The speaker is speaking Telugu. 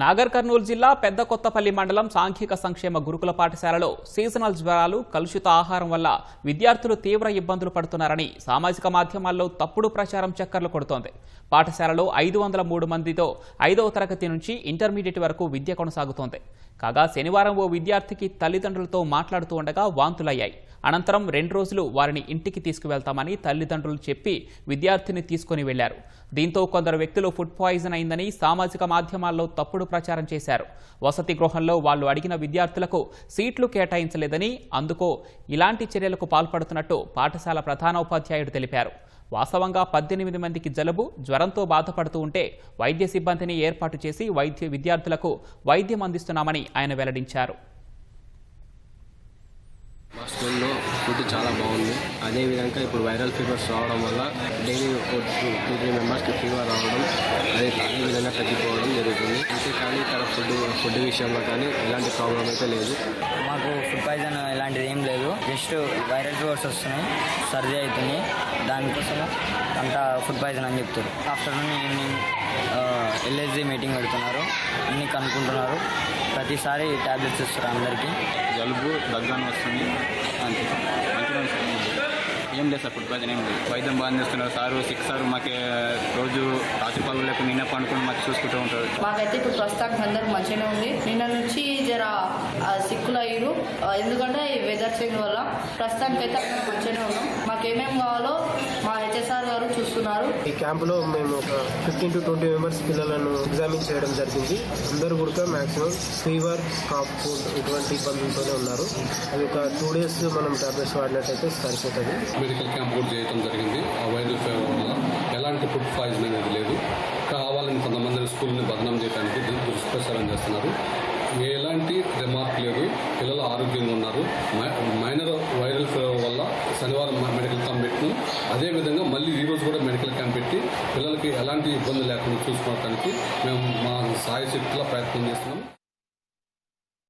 నాగర్ కర్నూలు జిల్లా పెద్ద కొత్తపల్లి మండలం సాంఘిక సంక్షేమ గురుకుల పాఠశాలలో సీజనల్ జ్వరాలు కలుషిత ఆహారం వల్ల విద్యార్థులు తీవ్ర ఇబ్బందులు పడుతున్నారని సామాజిక మాధ్యమాల్లో తప్పుడు ప్రచారం చక్కర్లు కొడుతోంది. పాఠశాలలో ఐదు వందల మూడు మందితో ఐదవ తరగతి నుంచి ఇంటర్మీడియట్ వరకు విద్య కొనసాగుతోంది. కాగా శనివారం ఓ విద్యార్థికి తల్లిదండ్రులతో మాట్లాడుతూ ఉండగా వాంతులయ్యాయి. అనంతరం రెండు రోజులు వారిని ఇంటికి తీసుకువెళ్తామని తల్లిదండ్రులు చెప్పి విద్యార్థిని తీసుకుని వెళ్ళారు. దీంతో కొందరు వ్యక్తులు ఫుడ్ పాయిజన్ అయిందని సామాజిక మాధ్యమాల్లో తప్పుడు ప్రచారం చేశారు. వసతి గృహంలో వాళ్ళు అడిగిన విద్యార్థులకు సీట్లు కేటాయించలేదని అందుకో ఇలాంటి చర్యలకు పాల్పడుతున్నట్టు పాఠశాల ప్రధానోపాధ్యాయుడు తెలిపారు. వాస్తవంగా పద్దెనిమిది మందికి జలుబు జ్వరంతో బాధపడుతూ ఉంటే వైద్య సిబ్బందిని ఏర్పాటు చేసి వైద్య విద్యార్థులకు వైద్యం అందిస్తున్నామని ఆయన వెల్లడించారు. మా స్కూల్లో ఫుడ్ చాలా బాగుంది. అదేవిధంగా ఇప్పుడు వైరల్ ఫీవర్స్ రావడం వల్ల డైలీ టూ టూ త్రీ మెంబర్స్కి ఫీవర్ రావడం అదే అదేవిధంగా తగ్గిపోవడం జరుగుతుంది. అంతే కానీ ఇక్కడ ఫుడ్ ఫుడ్ విషయంలో కానీ ఎలాంటి ప్రాబ్లం అయితే లేదు. మాకు ఫుడ్ పాయిజన్ ఇలాంటిది ఏం లేదు. జస్ట్ వైరల్ ఫీవర్స్ వస్తున్నాయి సర్ది అవుతుంది. దానికోసం అంతా ఫుడ్ పాయిజన్ అని చెప్తారు. ఆఫ్టర్నూన్ ఈవినింగ్ ఎల్ఎస్జీ మీటింగ్ పెడుతున్నారు. అన్ని కనుక్కుంటున్నారు. ప్రతిసారి ట్యాబ్లెట్స్ ఇస్తారు అందరికీ. జలుబు దగ్గాను వస్తుంది అంతే. ఏం లేదు సార్ ఫుడ్ పాయిజన్ ఏం లేదు. వైద్యం బాగా చేస్తున్నారు. సారు సిక్స్ సార్ మాకు రోజు రాత్రి పనులు లేకుండా నిన్న పండుకొని మాకు చూసుకుంటూ ఉంటారు. మాకైతే ఇప్పుడు ప్రస్తుతానికి అందరికి మంచిగానే ఉంది. నిన్న నుంచి జర సిక్కులు అయ్యారు. ఎందుకంటే ఈ వెదర్ చేంజ్ వల్ల ప్రస్తుతానికి అయితే అందరం మంచిగానే ఉన్నాం. మాకు ఏమేమి కావాలో గారు చూస్తున్నారు. ఈ క్యాంపులో మేము ఒక ఫిఫ్టీన్ టు ట్వంటీ మెంబర్స్ పిల్లలను ఎగ్జామిన్ చేయడం జరిగింది. అందరూ కూడా మాక్సిమం ఫీవర్ కాఫ్ కోల్డ్ ఇటువంటి ఇబ్బందులతోనే ఉన్నారు. అది ఒక టూ డేస్ మనం టాబ్లెట్స్ వాడినట్టయితే సరిపోతుంది. మెడికల్ క్యాంప్ కూడా చేయడం జరిగింది. ఆ వైరల్ ఫీవర్ వల్ల ఎలాంటి ఫుడ్ పాయిజన్ అనేది లేదు. కావాలని కొంతమంది స్కూల్ని బదనాం చేయడానికి దుష్ప్రచారం చేస్తున్నారు. ఎలాంటి రిమార్క్ లేదు. పిల్లలు ఆరోగ్యంగా ఉన్నారు. మై- మైనర్ వైరల్ ఫీవర్ వల్ల శనివారం మ- అదేవిధంగా మళ్ళీ ఈరోజు కూడా మెడికల్ క్యాంప్ పెట్టి పిల్లలకి ఎలాంటి ఇబ్బంది లేకుండా చూసుకోవడానికి మేము మా సాయశక్తిలో ప్రయత్నం చేస్తున్నాం.